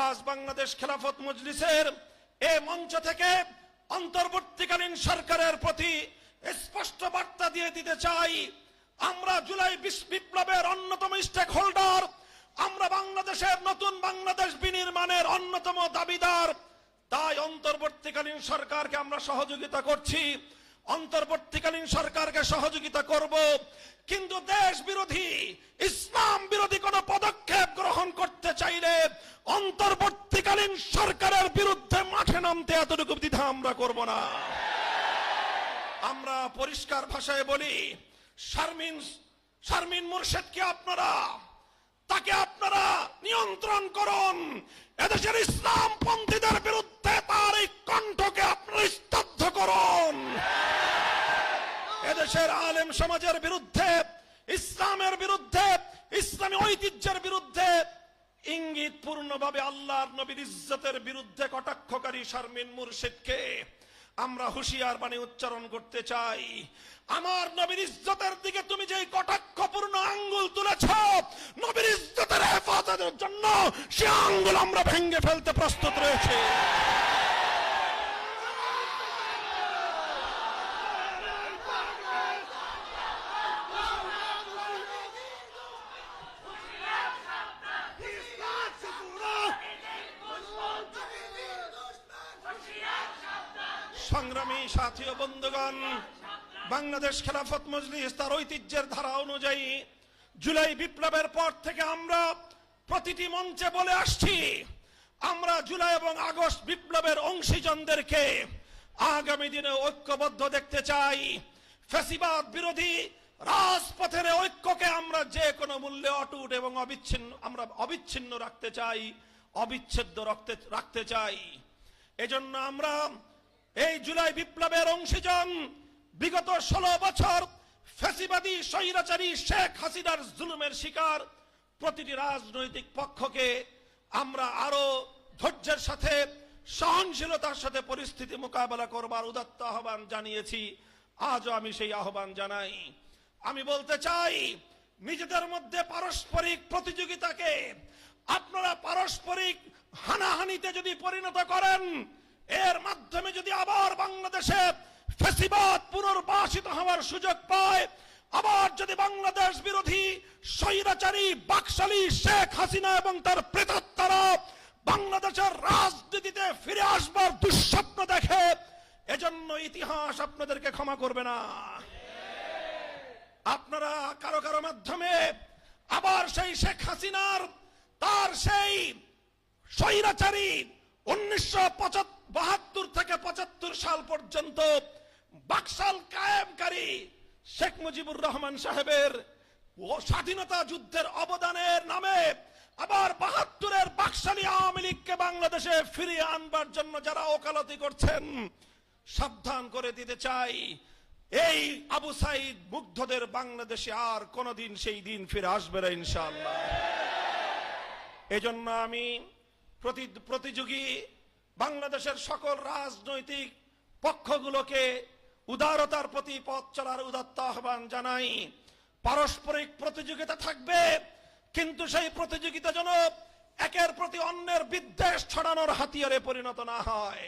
আজ বাংলাদেশ খেলাফত মজলিসের এ মঞ্চ থেকে অন্তর্বর্তীকালীন সরকারের প্রতি স্পষ্ট বার্তা দিয়ে দিতে চাই। আমরা জুলাই বিপ্লবের অন্যতম স্টেক হোল্ডার আমরা বাংলাদেশের নতুন বাংলাদেশ বিনির্মাণের অন্যতম দাবিদার। তাই অন্তর্বর্তীকালীন সরকারকে আমরা সহযোগিতা করছি। অন্তর্বর্তীকালীন সরকারকে সহযোগিতা করব। কিন্তু দেশ বিরোধী, ইসলাম বিরোধী কোন পদক্ষেপ গ্রহণ করতে আমরা পরিষ্কার ভাষায় বলি, শারমিন শারমিন মুর্শেদকে আপনারা, তাকে আপনারা নিয়ন্ত্রণ করুন। এদেশের ইসলাম পন্থীদের বিরুদ্ধে তার এই কণ্ঠকে আপনারা স্তব্ধ করুন। এদেশের আলেম সমাজের বিরুদ্ধে, ইসলামের বিরুদ্ধে, ইসলামী ঐতিহ্যের বিরুদ্ধে ইঙ্গিত পূর্ণভাবে আল্লাহর নবীর ইজ্জতের বিরুদ্ধে কটাক্ষকারী শারমিন মুর্শিদকে আমরা হুশিয়ার বাণী উচ্চারণ করতে চাই। আমার নবীর ইজ্জতের দিকে তুমি যে কটাক্ষপূর্ণ আঙ্গুল তুলেছ, নবীর ইজ্জতের হেফাজতের জন্য সে আঙ্গুল আমরা ভেঙে ফেলতে প্রস্তুত রয়েছে। সংগ্রামী সাথী ও বন্ধুগণ, বাংলাদেশ খেলাফত মজলিস তার ঐতিহ্যের ধারা অনুযায়ী জুলাই বিপ্লবের পর থেকে আমরা প্রতিটি মঞ্চে বলে আসছি, আমরা জুলাই এবং আগস্ট বিপ্লবের অংশীজনদেরকে আগামী দিনে ঐক্যবদ্ধ দেখতে চাই। ফ্যাসিবাদ বিরোধী রাজপথের ঐক্যকে আমরা যে কোনো মূল্যে অটুট এবং অবিচ্ছিন্ন, আমরা অবিচ্ছিন্ন রাখতে চাই, অবিচ্ছেদ্য রাখতে রাখতে চাই। এজন্য আমরা এই জুলাই বিপ্লবের অংশীজন বিগত ষোলো বছর ফ্যাসিবাদী স্বৈরাচারী শেখ হাসিনার জুলুমের শিকার। প্রতিটি রাজনৈতিক পক্ষকে আমরা আরও ধৈর্যের সাথে, সহনশীলতার সাথে পরিস্থিতি মোকাবেলা করবার উদাত্ত আহ্বান জানিয়েছি। আজও আমি সেই আহ্বান জানাই। আমি বলতে চাই, নিজেদের মধ্যে পারস্পরিক প্রতিযোগিতাকে আপনারা পারস্পরিক হানাহানিতে যদি পরিণত করেন এর মাধ্যমে যদি আবার বাংলাদেশে ফেসিবাদ পুনর্বাসিত হওয়ার সুযোগ পায়, আবার যদি বাংলাদেশ বিরোধী স্বৈরাচারী, বাকশালী শেখ হাসিনা এবং তার প্রেতাত্মারা বাংলাদেশের রাজনীতিতে ফিরে আসবার দুঃস্বপ্ন দেখে, এজন্য ইতিহাস আপনাদেরকে ক্ষমা করবে না। আপনারা কারও কারও মাধ্যমে আবার সেই শেখ হাসিনার, তার সেই স্বৈরাচারী উনিশশো পঁচাত্তর বাহাত্তর থেকে পঁচাত্তর সাল পর্যন্ত বাকশাল কায়েমকারী শেখ মুজিবুর রহমান সাহেবের স্বাধীনতা যুদ্ধের অবদানের নামে আবার বাহাত্তরের বাকশালী আওয়ামী লীগকে বাংলাদেশে ফিরিয়ে আনবার জন্য যারা ওকালতি করছেন, সাবধান করে দিতে চাই। এই আবু সাইদ মুগ্ধদের বাংলাদেশে আর কোনদিন সেই দিন ফিরে আসবে না ইনশাআল্লাহ। এজন্য আমি প্রতি প্রতিযোগী বাংলাদেশের সকল রাজনৈতিক পক্ষগুলোকে উদারতার প্রতি পথ চলার উদাত্ত আহ্বান জানাই। পারস্পরিক প্রতিযোগিতা থাকবে, কিন্তু সেই প্রতিযোগিতা যেন একের প্রতি অন্যের বিদ্বেষ ছড়ানোর হাতিয়ারে পরিণত না হয়।